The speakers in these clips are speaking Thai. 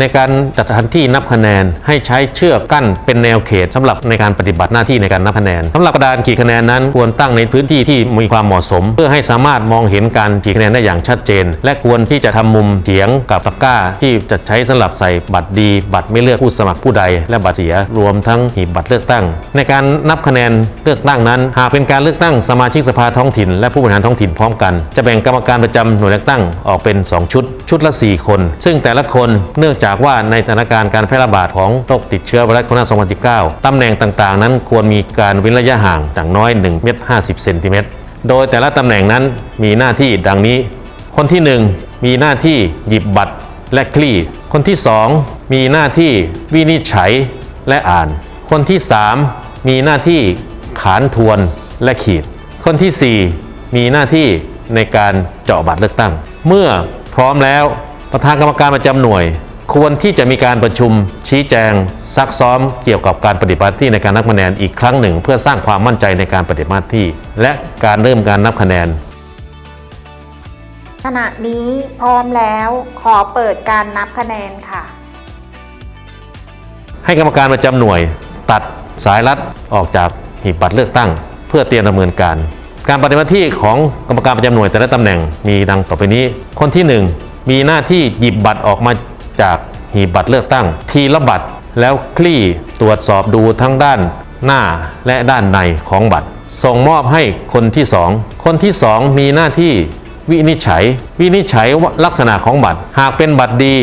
ในการจัดสถานที่นับคะแนนให้ใช้เชือกกั้นเป็นแนวเขตสำหรับในการปฏิบัติหน้าที่ในการนับคะแนนสำหรับกระดานขีดคะแนนนั้น ควรตั้งในพื้นที่ที่มีความเหมาะสม เพื่อให้สามารถมองเห็นการขีดคะแนนได้อย่างชัดเจน และควรที่จะทำมุมเฉียงกับตะกร้า ที่จะใช้สำหรับใส่บัตรดี บัตรไม่เลือกผู้สมัครผู้ใด และบัตรเสียรวมทั้งหีบบัตรเลือกตั้ง ในการนับคะแนนเลือกตั้งนั้น หากเป็นการเลือกตั้งสมาชิกสภาท้องถิ่น และผู้บริหารท้องถิ่นพร้อมกัน จะแบ่งกรรมการประจำหน่วยเลือกตั้งออกเป็น 2 ชุด ชุดละ 4 คน ซึ่งแต่ละคนเนื่องจากากว่าในสถานการณ์การแพร่ระบาดของโรคติดเชื้อไวรัสโคโรนา2019ตำแหน่งต่างๆ นั้นควรมีการเว้นระยะห่างอย่างน้อย1เมตร50เซนติเมตรโดยแต่ละตำแหน่งนั้นมีหน้าที่ดังนี้ คนที่ 1 มีหน้าที่หยิบบัตรและคลี่ คนที่ 2 มีหน้าที่วินิจฉัยและอ่าน คนที่ 3 มีหน้าที่ขานทวนและขีด คนที่ 4 มีหน้าที่ในการเจาะบัตรเลือกตั้ง เมื่อพร้อมแล้วประธานกรรมการประจำหน่วย ควรที่จะมีการประชุมชี้แจง ซักซ้อมเกี่ยวกับการปฏิบัติหน้าที่ในการนับคะแนนอีกครั้งหนึ่ง เพื่อสร้างความมั่นใจในการปฏิบัติหน้าที่ และการเริ่มการนับคะแนน ขณะนี้พร้อมแล้วขอเปิดการนับคะแนนค่ะ ให้กรรมการประจำหน่วย ตัดสายรัดออกจากหีบบัตรเลือกตั้ง เพื่อเตรียมดำเนินการ การปฏิบัติหน้าที่ของกรรมการประจำหน่วยแต่ละตำแหน่งมีดังต่อไปนี้ คนที่ 1 มีหน้าที่หยิบบัตรออกมา จากหีบบัตรเลือกตั้ง ทีละบัตรแล้วคลี่ตรวจสอบดูทั้งด้านหน้าและด้านในของบัตร ส่งมอบให้คนที่2คนที่2มีหน้าที่วินิจฉัย วินิจฉัยลักษณะของบัตร หากเป็นบัตรดี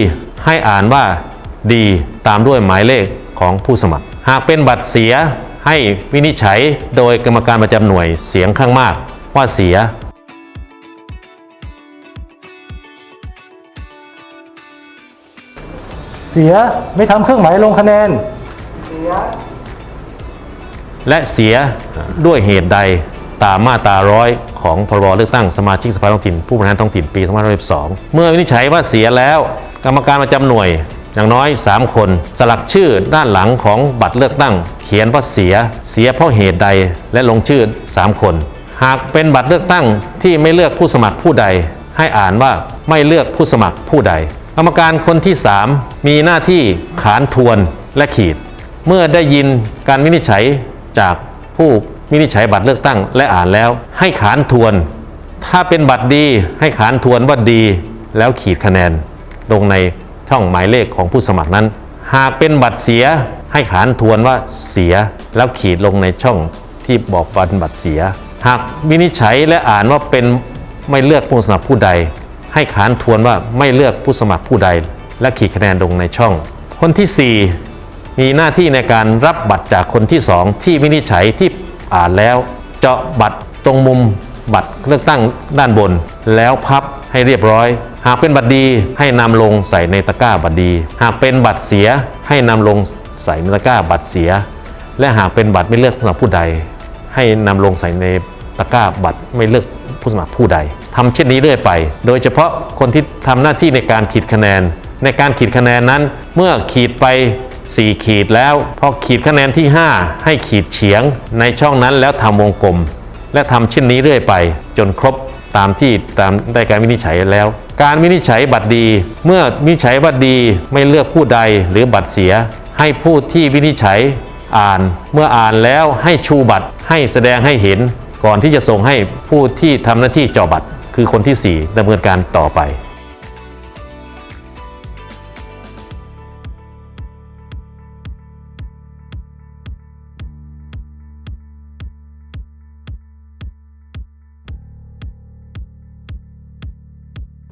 ให้อ่านว่าดีตามด้วยหมายเลขของผู้สมัคร หากเป็นบัตรเสียให้วินิจฉัยโดยกรรมการประจำหน่วยเสียงข้างมากว่าเสีย เสียไม่ทำเครื่องหมายลงคะแนน และเสียด้วยเหตุใดตามมาตราร้อยของพรบเลือกตั้งสมาชิกสภาท้องถิ่นผู้บริหารท้องถิ่นปี2512เมื่อวินิจฉัยว่าเสียแล้ว กรรมการประจำหน่วยอย่างน้อย 3 คน สลักชื่อด้านหลังของบัตรเลือกตั้ง เขียนว่าเสียเสียเพราะเหตุใดและลงชื่อ 3 คน หากเป็นบัตรเลือกตั้งที่ไม่เลือกผู้สมัครผู้ใด ให้อ่านว่าไม่เลือกผู้สมัครผู้ใด กรรมการคนที่ 3 มีหน้าที่ขานทวนและขีด เมื่อได้ยินการวินิจฉัยจากผู้วินิจฉัยบัตรเลือกตั้งและอ่านแล้ว ให้ขานทวน ถ้าเป็นบัตรดีให้ขานทวนว่าดี แล้วขีดคะแนน ลงในช่องหมายเลขของผู้สมัครนั้น หากเป็นบัตรเสียให้ขานทวนว่าเสีย แล้วขีดลงในช่องที่บอกว่าเป็นบัตรเสีย หากวินิจฉัยและอ่านว่าเป็นไม่เลือกผู้สมัครผู้ใด ให้ขานทวนว่าไม่เลือกผู้สมัครผู้ใด และขีดคะแนนลงในช่อง คนที่ 4 มีหน้าที่ในการรับบัตรจากคนที่ 2 ที่วินิจฉัยที่อ่านแล้ว เจาะบัตรตรงมุมบัตรเลือกตั้งด้านบน แล้วพับให้เรียบร้อย หากเป็นบัตรดีให้นำลงใส่ในตะกร้าบัตรดี หากเป็นบัตรเสียให้นำลงใส่ในตะกร้าบัตรเสีย และหากเป็นบัตรไม่เลือกผู้สมัครผู้ใด ให้นำลงใส่ในตะกร้าบัตรไม่เลือกผู้สมัครผู้ใด ทำเช่นนี้เรื่อยไป โดยเฉพาะคนที่ทำหน้าที่ในการขีดคะแนน ในการขีดคะแนนนั้น เมื่อขีดไป 4 ขีดแล้วพอขีดคะแนนที่ 5 ให้ขีดเฉียงในช่องนั้นแล้วทำวงกลม และทำเช่นนี้เรื่อยไป จนครบตามที่ตามได้การวินิจฉัยแล้ว การวินิจฉัยบัตรดี เมื่อวินิจฉัยบัตรดีไม่เลือกผู้ใดหรือบัตรเสีย ให้ผู้ที่วินิจฉัยอ่าน เมื่ออ่านแล้วให้ชูบัตรให้แสดงให้เห็น ก่อนที่จะส่งให้ผู้ที่ทำหน้าที่เจาะบัตร คือคนที่ 4ดำเนินการต่อไป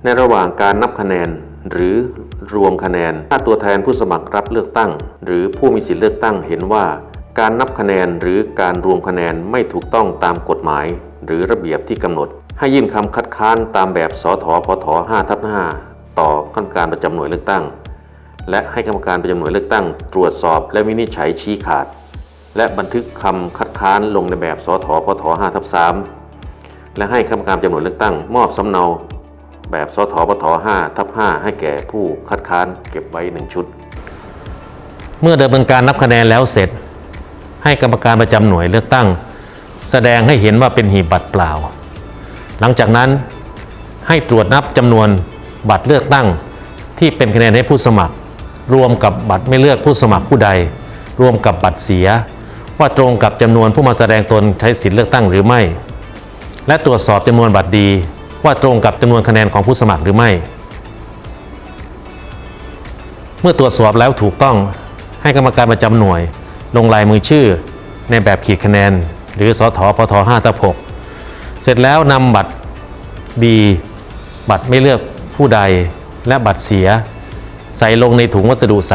ในระหว่างการนับคะแนน หรือรวมคะแนน ถ้าตัวแทนผู้สมัครรับเลือกตั้ง หรือผู้มีสิทธิเลือกตั้งเห็นว่า การนับคะแนนหรือการรวมคะแนนไม่ถูกต้องตามกฎหมาย หรือระเบียบที่กำหนด ให้ยื่นคำคัดค้านตามแบบสทพท5ทับ5ต่อคณะกรรมการประจำหน่วยเลือกตั้ง และให้กรรมการประจำหน่วยเลือกตั้ง ตรวจสอบและวินิจฉัยชี้ขาด และบันทึกคำคัดค้านลงในแบบสทพท5ทับ3และให้กรรมการประจำหน่วยเลือกตั้ง มอบสำเนาแบบสทปท5ทับ5ให้แก่ผู้คัดค้านเก็บไว้ 1 ชุด เมื่อดำเนินการนับคะแนนแล้วเสร็จ ให้กรรมการประจำหน่วยเลือกตั้ง แสดงให้เห็นว่าเป็นหีบบัตรเปล่า หลังจากนั้นให้ตรวจนับจำนวนบัตรเลือกตั้งที่เป็นคะแนนให้ผู้สมัคร รวมกับบัตรไม่เลือกผู้สมัครผู้ใด รวมกับบัตรเสีย ว่าตรงกับจำนวนผู้มาแสดงตนใช้สิทธิเลือกตั้งหรือไม่ และตรวจสอบจำนวนบัตรดี ว่าตรงกับจำนวนคะแนนของผู้สมัครหรือไม่ เมื่อตรวจสอบแล้วถูกต้องให้กรรมการประจำหน่วย ลงลายมือชื่อในแบบขีดคะแนน หรือสทปท5ทับ6เสร็จแล้วนำบัตร B บัตรไม่เลือกผู้ใดและบัตรเสีย ใส่ลงในถุงวัสดุใส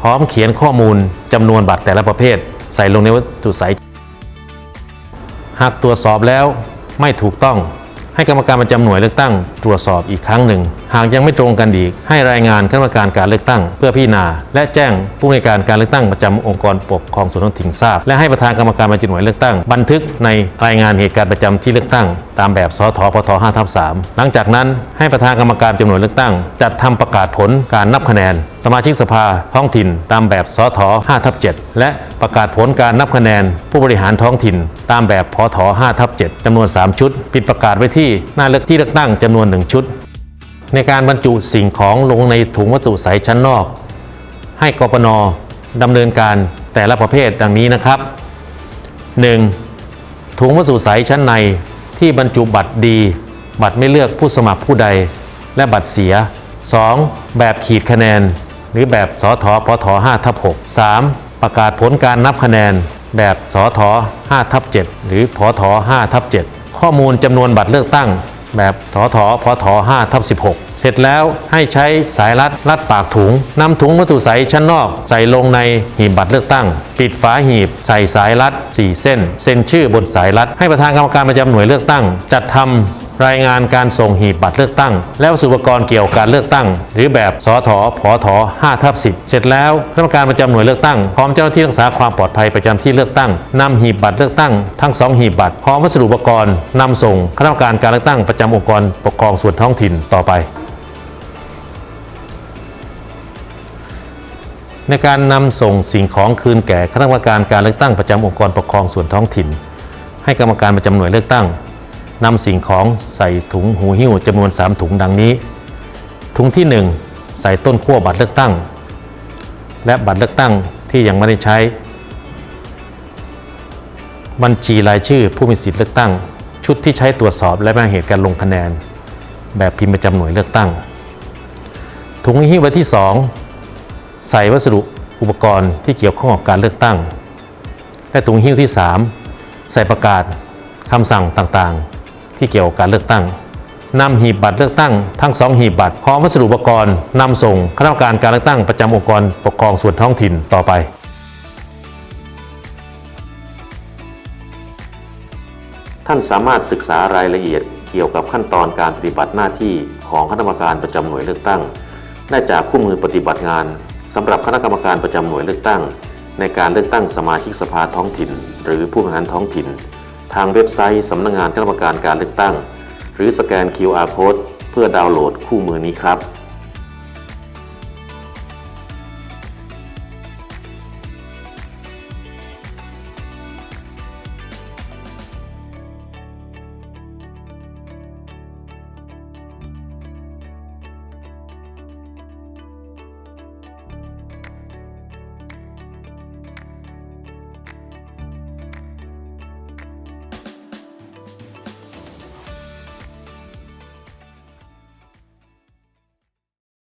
พร้อมเขียนข้อมูลจำนวนบัตรแต่ละประเภท ใส่ลงในวัสดุใส หากตรวจสอบแล้วไม่ถูกต้องให้กรรมการประจำหน่วยเลือกตั้งตรวจสอบอีกครั้งหนึ่งหากยังไม่ตรงกันอีก ให้รายงานคณะกรรมการการเลือกตั้ง เพื่อพิจารณา และแจ้งผู้ในการการเลือกตั้งประจำองค์กรปกครองส่วนท้องถิ่นทราบ และให้ประธานกรรมการประจำหน่วยเลือกตั้ง บันทึกในรายงานเหตุการณ์ประจำที่เลือกตั้ง ตามแบบสทปท5ทับ3หลังจากนั้นให้ประธานกรรมการจำหน่วยเลือกตั้ง จัดทำประกาศผลการนับคะแนน สมาชิกสภาท้องถิ่น ตามแบบสท5ทับ7และประกาศผลการนับคะแนน ผู้บริหารท้องถิ่น ตามแบบพท5ทับ7จำนวน 3 ชุด ปิดประกาศไว้ที่หน้าเลือกที่เลือกตั้งจำนวน 1 ชุด ในการบรรจุสิ่งของลงในถุงวัสดุใสชั้นนอก ให้กปนดำเนินการแต่ละประเภทดังนี้นะครับ 1. ถุงวัสดุใสชั้นในที่บรรจุบัตรดี บัตรไม่เลือกผู้สมัครผู้ใด และบัตรเสีย 2. แบบขีดคะแนน หรือแบบสทปท5ทับ6 3. ประกาศผลการนับคะแนน แบบสท5ทับ7หรือพท5ทับ7ข้อมูลจำนวนบัตรเลือกตั้ง แบบถอถอพท5ทับ16 เสร็จแล้วให้ใช้สายรัดรัดปากถุงนำถุงวัตถุใสชั้นนอก ใส่ลงในหีบบัตรเลือกตั้ง ปิดฝาหีบ ใส่สายรัด 4 เส้น เซ็นชื่อบนสายรัด ให้ประธานกรรมการประจำหน่วยเลือกตั้ง จัดทำ รายงานการส่งหีบบัตรเลือกตั้ง และวัสดุอุปกรณ์เกี่ยวกับการเลือกตั้ง หรือแบบสอทพท5ทับ10 เสร็จแล้วคณะกรรมการประจำหน่วยเลือกตั้งพร้อมเจ้าหน้าที่รักษาความปลอดภัยประจำที่เลือกตั้งนำหีบบัตรเลือกตั้งทั้งสองหีบบัตรพร้อมวัสดุอุปกรณ์นำส่งคณะกรรมการการเลือกตั้งประจำองค์กรปกครองส่วนท้องถิ่นต่อไปในการนำส่งสิ่งของคืนแก่คณะกรรมการการเลือกตั้งประจำองค์กรปกครองส่วนท้องถิ่น ให้กรรมการประจำหน่วยเลือกตั้ง นำสิ่งของใส่ถุงหูหิ้วจำนวน 3 ถุงดังนี้ ถุงที่ 1 ใส่ต้นขั้วบัตรเลือกตั้ง และบัตรเลือกตั้งที่ยังไม่ได้ใช้ บัญชีรายชื่อผู้มีสิทธิเลือกตั้ง ชุดที่ใช้ตรวจสอบและแบ่งเหตุการลงคะแนน แบบพิมพ์ประจำหน่วยเลือกตั้ง ถุงหิ้วใบที่ 2 ใส่วัสดุอุปกรณ์ที่เกี่ยวข้องกับการเลือกตั้ง และถุงหิ้วที่ 3 ใส่ประกาศคำสั่งต่างๆ ที่เกี่ยวกับการเลือกตั้งนำหีบบัตรเลือกตั้งทั้งสองหีบบัตรพร้อมวัสดุอุปกรณ์นำส่งคณะกรรมการการเลือกตั้งประจำองค์กรปกครองส่วนท้องถิ่นต่อไปท่านสามารถศึกษารายละเอียดเกี่ยวกับขั้นตอนการปฏิบัติหน้าที่ของคณะกรรมการประจำหน่วยเลือกตั้ง ได้จากคู่มือปฏิบัติงานสำหรับคณะกรรมการประจำหน่วยเลือกตั้ง ในการเลือกตั้งสมาชิกสภาท้องถิ่น หรือผู้บริหารท้องถิ่นางเว็บไซต์สำนักงานคณะกรรมการการเลือกตั้ง หรือสแกน QR Code เพื่อดาวน์โหลดคู่มือนี้ครับ